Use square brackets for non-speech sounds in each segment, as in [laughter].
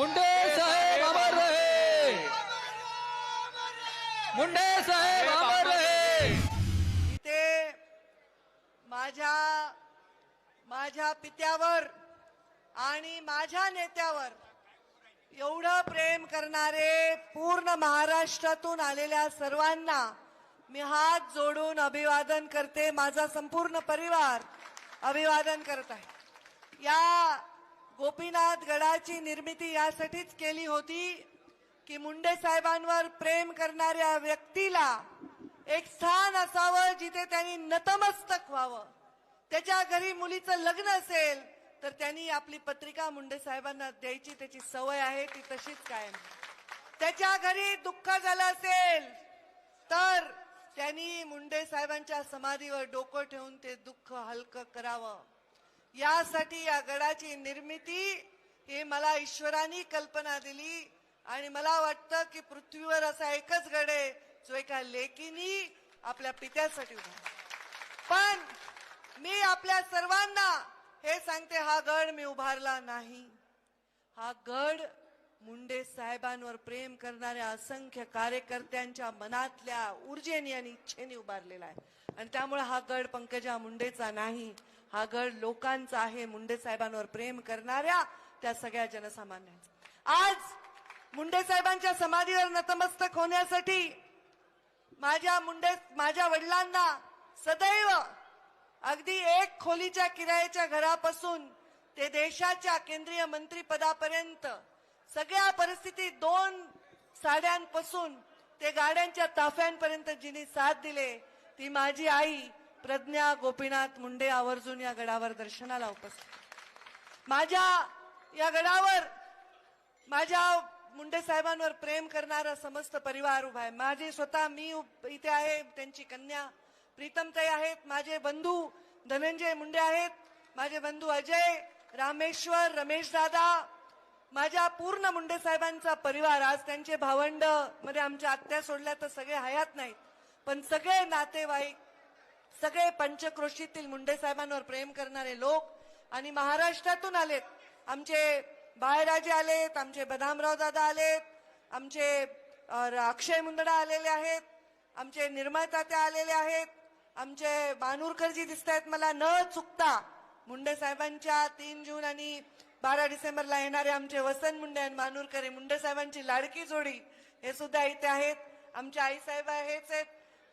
मुंडे साहेब अमर रहे मुंडे साहेब अमर रहे ते माझ्या माझ्या पित्यावर आणि माझ्या नेत्यावर एवढं प्रेम करणारे पूर्ण महाराष्ट्रातून आलेल्या सर्वांना मी हात जोडून अभिवादन करते. माझा संपूर्ण परिवार अभिवादन करत आहे. या गोपीनाथ गडाची निर्मिती यासाठीच केली होती की मुंडे साहेबांवर प्रेम करणाऱ्या व्यक्तीला एक स्थान असावं जिथे त्यांनी नतमस्तक व्हावं. त्याच्या घरी मुलीचं लग्न असेल तर त्यांनी आपली पत्रिका मुंडे साहेबांना द्यायची. त्याची सवय आहे ती तशीच कायम. त्याच्या घरी दुःख झालं असेल तर त्यांनी मुंडे साहेबांच्या समाधीवर डोकं ठेवून ते दुःख हलकं करावं. यासाठी या गडाची निर्मिती ही मला ईश्वराने कल्पना दिली आणि मला वाटतं की पृथ्वीवर असा एकच गड आहे जो एका लेकीनी आपल्या पित्यासाठी उभा पण मी आपल्या सर्वांना हे सांगते हा गड मी उभारला नाही. हा गड मुंडे साहेबांवर प्रेम करणाऱ्या असंख्य कार्यकर्त्यांच्या मनातल्या ऊर्जेने आणि इच्छेने उभारलेला आहे. आणि त्यामुळे हा गड पंकजा मुंडेचा नाही. हा गड लोकांचा आहे मुंडे साहेबांवर प्रेम करणाऱ्या त्या सगळ्या जनसामान्यांचा. आज मुंडे साहेबांच्या समाधीवर नतमस्तक होण्यासाठी माझ्या मुंडे माझ्या वडिलांना सदैव अगदी एक खोलीच्या किरायाच्या घरापासून ते देशाच्या केंद्रीय मंत्रीपदापर्यंत सगळ्या परिस्थितीत दोन साड्यांपासून ते गाड्यांच्या ताफ्यांपर्यंत जिने साथ दिले ती माझी आई प्रज्ञा गोपीनाथ मुंडे आवर्जून या गडावर दर्शनाला उपस्थित. माझ्या या गडावर माझ्या मुंडे साहेबांवर प्रेम करणारा समस्त परिवार उभा आहे. माझे स्वतः मी इथे आहे त्यांची कन्या प्रीतमताई आहेत माझे बंधू धनंजय मुंडे आहेत माझे बंधू अजय रामेश्वर रमेश दादा माझ्या पूर्ण मुंडे साहेबांचा परिवार आज त्यांचे भावंडमध्ये आमच्या आत्या सोडल्या तर सगळे हयात नाहीत. पण सगळे नातेवाईक सगळे पंचक्रोशीतील मुंडे साहेबांवर प्रेम करणारे लोक आणि महाराष्ट्रातून आलेत. आमचे बाळराजे आलेत आमचे बदामराव दादा आलेत आमचे अक्षय मुंदडा आलेले आहेत आमचे निर्मळ त्या आलेले आहेत आमचे मानूरकरजी दिसत आहेत मला न चुकता. मुंडे साहेबांच्या तीन जून आणि बारा डिसेंबरला येणारे आमचे वसंत मुंडे आणि मानूरकर मुंडे साहेबांची लाडकी जोडी हे सुद्धा इथे आहेत. आमचे आईसाहेब हेच आहेत.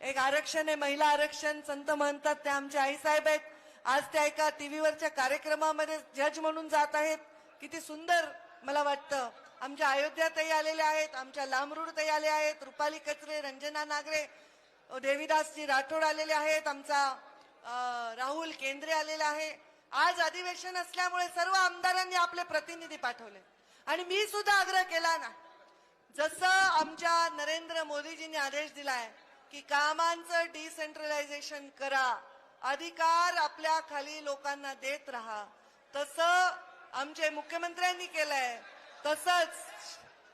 एक आरक्षण आहे महिला आरक्षण संत म्हणतात ते आमचे आईसाहेब आहेत. आज त्या एका टीव्हीवरच्या कार्यक्रमामध्ये जज म्हणून जात आहेत. किती सुंदर मला वाटतं. आमच्या अयोध्यातही आलेल्या आहेत आमच्या लांबरूडतही आले आहेत. रुपाली कचरे रंजना नागरे अ, देवीदासजी राठोड आलेले आहेत. आमचा राहुल केंद्रे आलेला आहे. आज अधिवेशन असल्यामुळे सर्व आमदारांनी आपले प्रतिनिधी पाठवले. आणि मी सुद्धा आग्रह केला ना जसं आमच्या नरेंद्र मोदीजींनी आदेश दिला आहे की कामांचं डिसेंट्रलायझेशन करा. अधिकार आपल्या खाली लोकांना देत राहा. तसं आमचे मुख्यमंत्र्यांनी केलंय. तसंच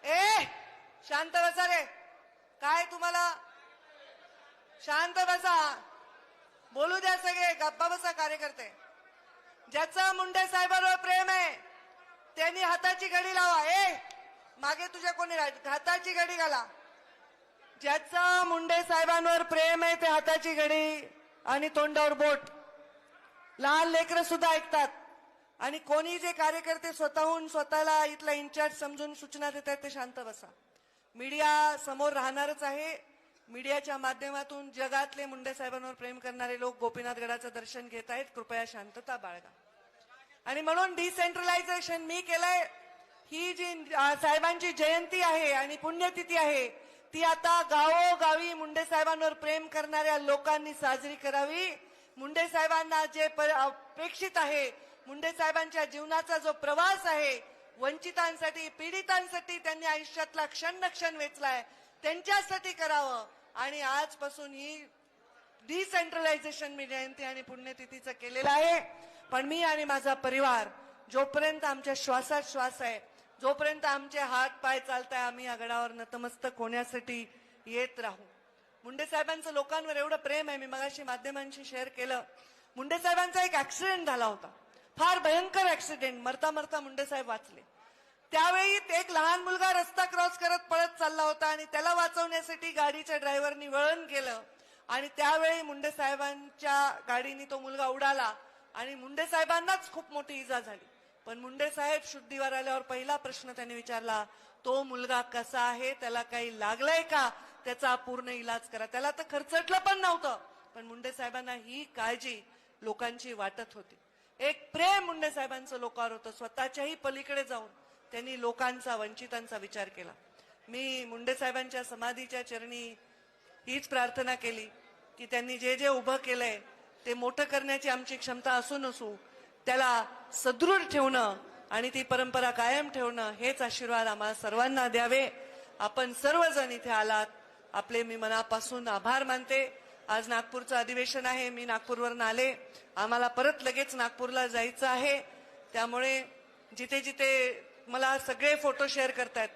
ए शांत बसा रे. काय तुम्हाला? शांत बसा. बोलू द्या सगळे गप्पा बसा कार्यकर्ते. ज्याचं मुंडे साहेबांवर प्रेम आहे त्यांनी हाताची घडी लावा. ए मागे तुझ्या कोणी राह- हाताची घडी घाला. ज्याचं मुंडे साहेबांवर प्रेम आहे ते हाताची घडी आणि तोंडावर बोट. लहान लेकर सुद्धा ऐकतात. आणि कोणी जे कार्यकर्ते स्वतःहून स्वतःला इथला इन्चार्ज समजून सूचना देतात ते शांत बसा. मीडिया समोर राहणारच आहे. मीडियाच्या माध्यमातून जगातले मुंडे साहेबांवर प्रेम करणारे लोक गोपीनाथ गडाचं दर्शन घेत आहेत. कृपया शांतता बाळगा. आणि म्हणून डिसेंट्रलायझेशन मी केलंय. ही जी साहेबांची जयंती आहे आणि पुण्यतिथी आहे ती आता गावोगावी मुंडे साहेबांवर प्रेम करणाऱ्या लोकांनी साजरी करावी. मुंडे साहेबांना जे अपेक्षित आहे मुंडे साहेबांच्या जीवनाचा जो प्रवास आहे वंचितांसाठी पीडितांसाठी त्यांनी आयुष्यातला क्षण क्षण वेचलाय. त्यांच्यासाठी करावं. आणि आजपासून ही डिसेंट्रलायझेशन मी जयंती आणि पुण्यतिथीचं केलेलं आहे. पण मी आणि माझा परिवार जोपर्यंत आमच्या श्वासात श्वास आहे जोपर्यंत आमचे हात पाय चालताय आम्ही आगडावर नतमस्तक होण्यासाठी येत राहू. मुंडे साहेबांचं लोकांवर एवढं प्रेम आहे मी मगाशी माध्यमांशी शेअर केलं. मुंडे साहेबांचा एक ऍक्सिडेंट झाला होता. फार भयंकर ऍक्सिडेंट मरता मरता मुंडे साहेब वाचले. त्यावेळी एक लहान मुलगा रस्ता क्रॉस करत पळत चालला होता आणि त्याला वाचवण्यासाठी गाडीच्या ड्रायव्हरनी वळण केलं. आणि त्यावेळी मुंडे साहेबांच्या गाडीने तो मुलगा उडाला आणि मुंडे साहेबांनाच खूप मोठी इजा झाली. पण मुंडे साहेब शुद्धीवर आल्यावर पहिला प्रश्न त्यांनी विचारला तो मुलगा कसा आहे? त्याला काही लागलंय का? त्याचा पूर्ण इलाज करा. त्याला तर खर्चटलं पण नव्हतं. पण मुंडे साहेबांना ही काळजी लोकांची वाटत होती. एक प्रेम मुंडे साहेबांचं लोकांवर होतं स्वतःच्याही पलीकडे जाऊन त्यांनी लोकांचा वंचितांचा विचार केला. मी मुंडे साहेबांच्या समाधीच्या चरणी हीच प्रार्थना केली की त्यांनी जे जे उभं केलंय ते मोठं करण्याची आमची क्षमता असून असू नसू त्याला सदृढ ठेवणं आणि ती परंपरा कायम ठेवणं हेच आशीर्वाद आम्हाला सर्वांना द्यावे. आपण सर्वजण इथे आलात. आपले मी मनापासून आभार मानते. आज नागपूरचं अधिवेशन आहे. मी नागपूरवरून आले. आम्हाला परत लगेच नागपूरला जायचं आहे. त्यामुळे जिथे जिथे मला सगळे फोटो शेअर करतायत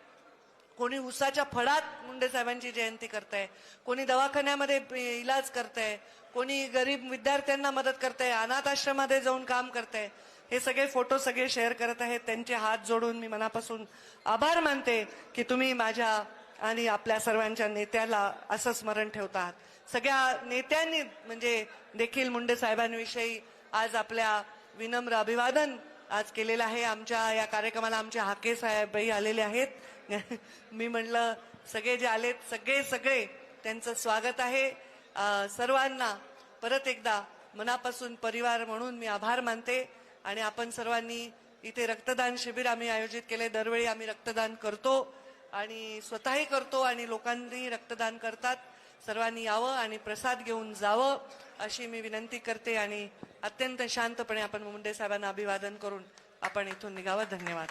कोणी उसाच्या फळात मुंडे साहेबांची जयंती करताय कोणी दवाखान्यामध्ये इलाज करताय कोणी गरीब विद्यार्थ्यांना मदत करताय अनाथ आश्रमामध्ये जाऊन काम करताय हे सगळे फोटो सगळे शेअर करत आहेत. त्यांचे हात जोडून मी मनापासून आभार मानते की तुम्ही माझ्या आणि आपल्या सर्वांच्या नेत्याला असं स्मरण ठेवतात सगळ्या नेत्यांनी म्हणजे देखील मुंडे साहेबांविषयी आज आपल्या विनम्र अभिवादन आज केलेलं आहे. आमच्या या कार्यक्रमाला आमचे हाके साहेबही आलेले आहेत. [laughs] मी म्हणलं सगळे जे आलेत सगळे सगळे त्यांचं स्वागत आहे. सर्वांना परत एकदा मनापासून परिवार म्हणून मी आभार मानते आणि आपण सर्वांनी इथे रक्तदान शिबिर आम्ही आयोजित केले. दरवेळी आम्ही रक्तदान करतो आणि स्वतःही करतो आणि लोकांनी रक्तदान करतात. सर्वांनी यावं आणि प्रसाद घेऊन जावं अशी मी विनंती करते आणि अत्यंत शांतपणे आपण मुंडे साहेबांना अभिवादन करून आपण इथून निघावं. धन्यवाद.